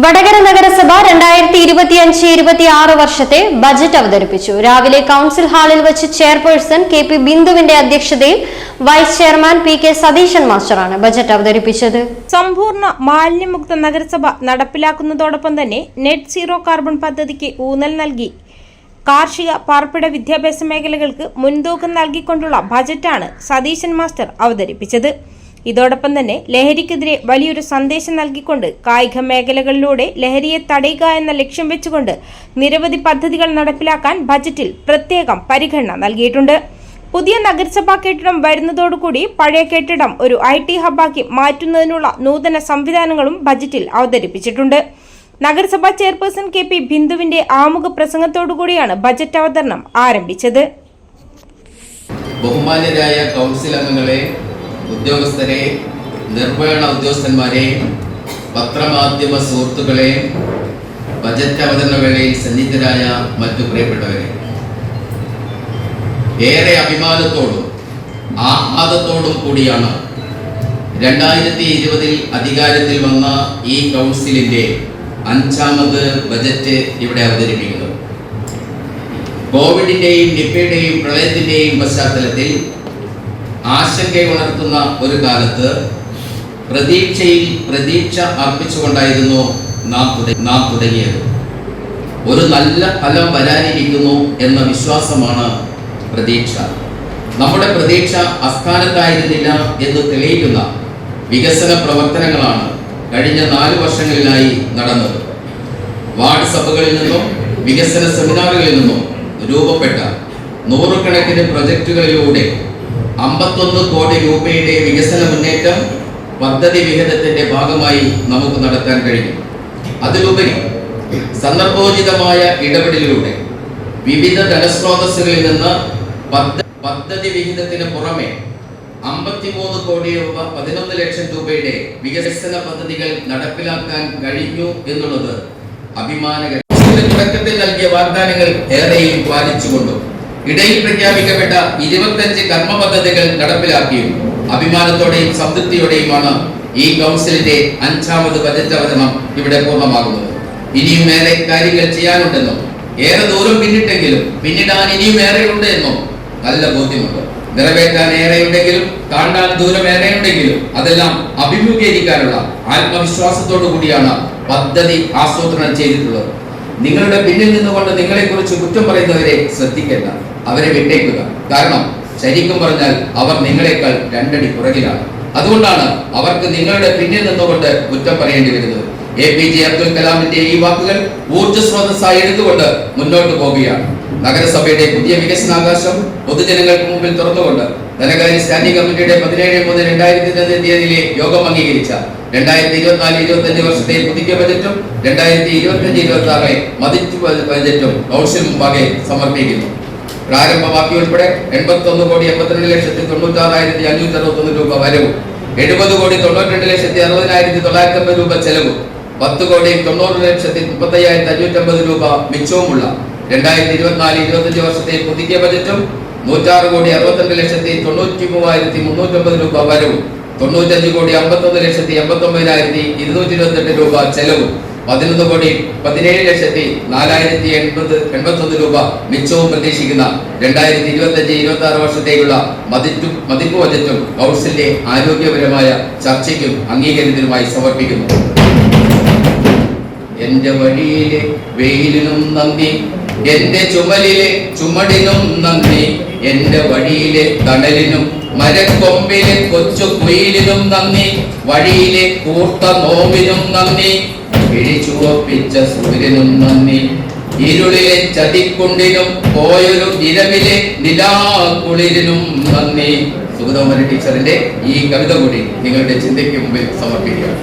വടകര നഗരസഭ രണ്ടായിരത്തി ഇരുപത്തിയഞ്ച് ഇരുപത്തി ആറ് വർഷത്തെ ബജറ്റ് അവതരിപ്പിച്ചു. രാവിലെ കൗൺസിൽ ഹാളിൽ വെച്ച് ചെയർപേഴ്സൺ കെ പി ബിന്ദുവിന്റെ അധ്യക്ഷതയിൽ vice chairman P K Satheesan മാസ്റ്ററാണ് budget അവതരിപ്പിച്ചത്. സമ്പൂർണ മാലിന്യമുക്ത നഗരസഭ നടപ്പിലാക്കുന്നതോടൊപ്പം തന്നെ നെറ്റ് സീറോ കാർബൺ പദ്ധതിക്ക് ഊന്നൽ നൽകി. കാർഷിക പാർപ്പിട വിദ്യാഭ്യാസ മേഖലകൾക്ക് മുൻതൂക്കം നൽകിക്കൊണ്ടുള്ള ബജറ്റാണ് സതീശൻ മാസ്റ്റർ അവതരിപ്പിച്ചത്. ഇതോടൊപ്പം തന്നെ ലഹരിക്കെതിരെ വലിയൊരു സന്ദേശം നൽകിക്കൊണ്ട് കായിക മേഖലകളിലൂടെ ലഹരിയെ തടയുക എന്ന ലക്ഷ്യം വെച്ചുകൊണ്ട് നിരവധി പദ്ധതികൾ നടപ്പിലാക്കാൻ ബജറ്റിൽ പ്രത്യേകം പരിഗണന നൽകിയിട്ടുണ്ട്. പുതിയ നഗരസഭാ കെട്ടിടം വരുന്നതോടുകൂടി പഴയ കെട്ടിടം ഒരു ഐ ടി ഹബ്ബാക്കി മാറ്റുന്നതിനുള്ള നൂതന സംവിധാനങ്ങളും ബജറ്റിൽ അവതരിപ്പിച്ചിട്ടുണ്ട്. നഗരസഭാ ചെയർപേഴ്സൺ കെ പി ബിന്ദുവിന്റെ ആമുഖ പ്രസംഗത്തോടുകൂടിയാണ് ബജറ്റ് അവതരണം ആരംഭിച്ചത്. ബഹുമാന്യരായ കൗൺസിൽ അംഗങ്ങളെ ഉദ്യോഗസ്ഥരെ നിർവഹണ ഉദ്യോഗസ്ഥന്മാരെ പത്രമാധ്യമ സുഹൃത്തുക്കളെ ബജറ്റ് അവതരണ വേളയിൽ സന്നിഹിതരായ മറ്റു പ്രിയപ്പെട്ടവരെ. ഏറെ അഭിമാനത്തോടും ആഹ്ലാദത്തോടും കൂടിയാണ് രണ്ടായിരത്തി ഇരുപതിൽ അധികാരത്തിൽ വന്ന ഈ കൗൺസിലിന്റെ അഞ്ചാമത് ബജറ്റ് ഇവിടെ അവതരിപ്പിക്കുന്നത്. കോവിഡിന്റെയും നിപ്പയുടെയും പ്രളയത്തിന്റെയും പശ്ചാത്തലത്തിൽ ആശങ്കയുണർത്തുന്ന ഒരു കാലത്ത് പ്രതീക്ഷയിൽ പ്രതീക്ഷ അർപ്പിച്ചുകൊണ്ടായിരുന്നു നാം നാം തുടങ്ങിയത്. ഒരു നല്ല ഫലം വരാനിരിക്കുന്നു എന്ന വിശ്വാസമാണ് പ്രതീക്ഷ. നമ്മുടെ പ്രതീക്ഷ അസ്ഥാനത്തായിരുന്നില്ല എന്ന് തെളിയിക്കുന്ന വികസന പ്രവർത്തനങ്ങളാണ് കഴിഞ്ഞ നാല് വർഷങ്ങളിലായി നടന്നത്. വാർഡ് സഭകളിൽ നിന്നും വികസന സെമിനാറുകളിൽ നിന്നും രൂപപ്പെട്ട നൂറുകണക്കിന് പ്രൊജക്ടുകളിലൂടെ അമ്പത്തൊന്ന് കോടി രൂപയുടെ വികസന മുന്നേറ്റം പദ്ധതി വിഹിതത്തിന്റെ ഭാഗമായി നമുക്ക് നടത്താൻ കഴിയും. അതിലുപരി സന്ദർഭോചിതമായ ഇടപെടലിലൂടെ വിവിധ ധനസ്രോതസ്സുകളിൽ നിന്ന് പദ്ധതി വിഹിതത്തിന് പുറമെ അമ്പത്തിമൂന്ന് കോടി രൂപ പതിനൊന്ന് ലക്ഷം രൂപയുടെ വികസന പദ്ധതികൾ നടപ്പിലാക്കാൻ കഴിഞ്ഞു എന്നുള്ളത് അഭിമാനകരം തുടക്കത്തിൽ നൽകിയ വാഗ്ദാനങ്ങൾ ഏറെയും പാലിച്ചുകൊണ്ടും ഇടയിൽ പ്രഖ്യാപിക്കപ്പെട്ട ഇരുപത്തഞ്ച് കർമ്മ പദ്ധതികൾ നടപ്പിലാക്കിയും അഭിമാനത്തോടെയും സംതൃപ്തിയോടെയുമാണ് ഈ കൗൺസിലിന്റെ അഞ്ചാമത് ബജറ്റ് അവതരണം ഇവിടെ പൂർണമാകുന്നത്. ഇനിയും ഏറെ കാര്യങ്ങൾ ചെയ്യാനുണ്ടെന്നും ഏറെ ദൂരം പിന്നിട്ടെങ്കിലും പിന്നിടാൻ ഇനിയും ഏറെയുണ്ട് എന്നും നല്ല ബോധ്യമുണ്ട്. നിറവേറ്റാൻ ഏറെയുണ്ടെങ്കിലും താണ്ടാൻ ദൂരം ഏറെയുണ്ടെങ്കിലും അതെല്ലാം അഭിമുഖീകരിക്കാനുള്ള ആത്മവിശ്വാസത്തോടു കൂടിയാണ് പദ്ധതി ആസൂത്രണം ചെയ്തിട്ടുള്ളത്. നിങ്ങളുടെ പിന്നിൽ നിന്നുകൊണ്ട് നിങ്ങളെക്കുറിച്ച് കുറ്റം പറയുന്നവരെ ശ്രദ്ധിക്കേണ്ട അവരെ വിട്ടേക്കുക. കാരണം ശരിക്കും പറഞ്ഞാൽ അവർ നിങ്ങളെക്കാൾ രണ്ടടി പുറകിലാണ്. അതുകൊണ്ടാണ് അവർക്ക് നിങ്ങളുടെ പിന്നിൽ നിന്നുകൊണ്ട് കുറ്റം പറയേണ്ടി വരുന്നത്. എ പി ജെ അബ്ദുൽ കലാമിന്റെ ഈ വാക്കുകൾ ഊർജസ്രോതസ്സായി എടുത്തുകൊണ്ട് മുന്നോട്ട് പോവുകയാണ്. നഗരസഭയുടെ പുതിയ വികസനാകാശം പൊതുജനങ്ങൾക്ക് മുമ്പിൽ തുറന്നുകൊണ്ട് ധനകാര്യ സ്റ്റാൻഡിംഗ് കമ്മിറ്റിയുടെ പതിനേഴ് മുതൽ രണ്ടായിരത്തി തീയതിയിലെ യോഗം അംഗീകരിച്ച രണ്ടായിരത്തി ഇരുപത്തിനാല് ഇരുപത്തി അഞ്ച് വർഷത്തെ പുതുക്കിയ ബജറ്റും രണ്ടായിരത്തി ഇരുപത്തി അഞ്ച് ഇരുപത്തി ആറ് മതിച്ചു ബജറ്റും കൗൺസിൽ മുമ്പാകെ സമർപ്പിക്കുന്നു. പ്രാരംഭ ബാക്കി ഉൾപ്പെടെ എൺപത്തി ഒന്ന് കോടി എൺപത്തിരണ്ട് ലക്ഷത്തി തൊണ്ണൂറ്റാറായിരത്തി അഞ്ഞൂറ്റി അറുപത്തൊന്ന് രൂപ വരവും. എഴുപത് കോടി തൊണ്ണൂറ്റിരണ്ട് ലക്ഷത്തി അറുപതിനായിരത്തി തൊള്ളായിരത്തി അമ്പത് രൂപ ചെലവും. പത്ത് കോടി തൊണ്ണൂറ് ലക്ഷത്തി മുപ്പത്തയ്യായിരത്തി അഞ്ഞൂറ്റമ്പത് രൂപ മിച്ചവുമുള്ള രണ്ടായിരത്തി ഇരുപത്തിനാല് ഇരുപത്തഞ്ച് വർഷത്തെ പുതുക്കിയ ബജറ്റും നൂറ്റാറ് കോടി അറുപത്തിരണ്ട് ലക്ഷത്തി തൊണ്ണൂറ്റി മൂവായിരത്തി മുന്നൂറ്റമ്പത് രൂപ വരവും. തൊണ്ണൂറ്റഞ്ച് കോടി അമ്പത്തൊന്ന് ലക്ഷത്തി എൺപത്തൊമ്പതിനായിരത്തി ഇരുന്നൂറ്റി ഇരുപത്തെട്ട് രൂപ ചെലവും. പതിനൊന്ന് കോടി പതിനേഴ് ലക്ഷത്തി നാലായിരത്തി എൺപത് എൺപത്തൊന്ന് രൂപ മിച്ചവും പ്രതീക്ഷിക്കുന്ന രണ്ടായിരത്തി ഇരുപത്തി അഞ്ച് ഇരുപത്തി ആറ് വർഷത്തേക്കുള്ള മതിറ്റും മതിപ്പ് ബജറ്റും കൗൺസിലിന്റെ ആരോഗ്യപരമായ ചർച്ചയ്ക്കും അംഗീകാരത്തിനുമായി സമർപ്പിക്കുന്നു. എന്റെ വഴിയിലെ വെയിലിനും നന്ദി എന്റെ ചുമലിലെ ചുമടിനും നന്ദി എന്റെ വഴിയിലെ തണലിനും മരക്കൊമ്പിലെ കൊച്ചു കുയിലിനും നന്ദി വഴിയിലെ കൂർത്ത നോവിനും നന്ദി പിഴിച്ചുവപ്പിച്ച സൂര്യനും നന്ദി. ഇരുളിലെ ചതിക്കുണ്ടിനും പോയൊരു ഇരവിലെ നിലാകുളിരിനും നന്ദി. സുഗതകുമാരി ടീച്ചറിന്റെ ഈ കവിത കൂടി നിങ്ങളുടെ ചിന്തയ്ക്ക് മുമ്പിൽ സമർപ്പിക്കുകയാണ്.